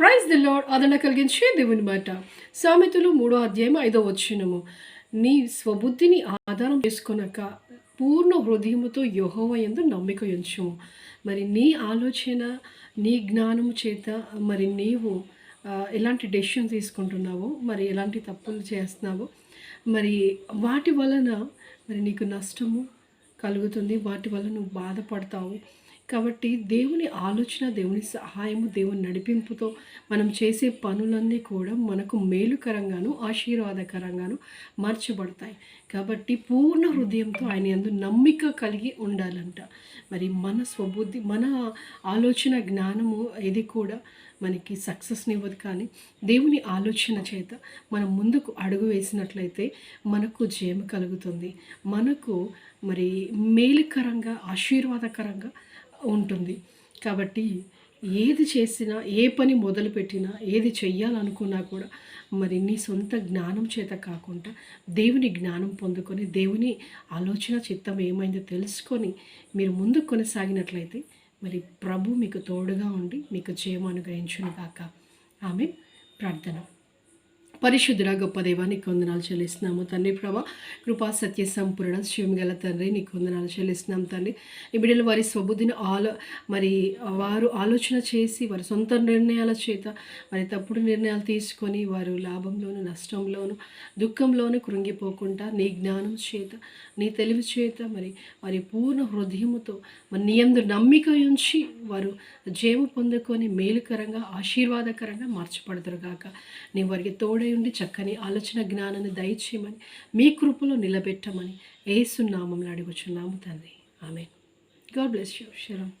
Praise the lord ఆదరణ కలిగించే దేవుని మాట. సామెతలు మూడో అధ్యాయం ఐదో వచ్చినము నీ స్వబుద్ధిని ఆధారం చేసుకున్నాక పూర్ణ హృదయముతో యహోవ ఎందు నమ్మిక ఉంచుము. మరి నీ ఆలోచన నీ జ్ఞానము చేత మరి నీవు ఎలాంటి డెసిషన్ తీసుకుంటున్నావో మరి ఎలాంటి తప్పులు చేస్తున్నావో మరి వాటి వలన మరి నీకు నష్టము కలుగుతుంది వాటి వల్ల నువ్వు బాధపడతావు. కాబట్టి దేవుని ఆలోచన దేవుని సహాయము దేవుని నడిపింపుతో మనం చేసే పనులన్నీ కూడా మనకు మేలుకరంగాను ఆశీర్వాదకరంగాను మార్చబడతాయి. కాబట్టి పూర్ణ హృదయంతో ఆయన ఎందు నమ్మిక కలిగి ఉండాలంట. మరి మన స్వబుద్ధి మన ఆలోచన జ్ఞానము ఇది కూడా మనకి సక్సెస్ని ఇవ్వదు కానీ దేవుని ఆలోచన చేత మనం ముందుకు అడుగు వేసినట్లయితే మనకు జయము కలుగుతుంది. మనకు మరి మేలుకరంగా ఆశీర్వాదకరంగా ఉంటుంది. కాబట్టి ఏది చేసినా ఏ పని మొదలుపెట్టినా ఏది చెయ్యాలనుకున్నా కూడా మరి నీ సొంత జ్ఞానం చేత కాకుండా దేవుని జ్ఞానం పొందుకొని దేవుని ఆలోచన చిత్తం ఏమైందో తెలుసుకొని మీరు ముందుకు కొనసాగినట్లయితే మరి ప్రభు మీకు తోడుగా ఉండి మీకు జయం అనుగ్రహించును ఆమె ప్రార్థన. పరిశుద్ధుడ గొప్ప దేవా నీకు వందనాలు చెల్లిస్తున్నాము తండ్రి ప్రభా. కృపా సత్య సంపూర్ణ శివగల తండ్రి నీకు వందనాలు చెల్లిస్తున్నాం తండ్రి. ఈ బిడ్డలు వారి స్వబుద్ధిని ఆలో మరి వారు ఆలోచన చేసి వారి సొంత నిర్ణయాల చేత మరి తప్పుడు నిర్ణయాలు తీసుకొని వారు లాభంలోను నష్టంలోను దుఃఖంలోను కృంగిపోకుండా నీ జ్ఞానం చేత నీ తెలివి చేత మరి వారి పూర్ణ హృదయముతో మరి నీ యందు నమ్మిక ఉంచి వారు జేము పొందుకొని మేలుకరంగా ఆశీర్వాదకరంగా మార్చబడతారు కాక నీ వారికి తోడే తోడై ఉండి చక్కని ఆలోచన జ్ఞానాన్ని దయచేయమని మీ కృపలో నిలబెట్టమని ఏసునామంలో అడుగుచున్నాము తండ్రి. ఆమె గాడ్ బ్లెస్ యూ. శరం.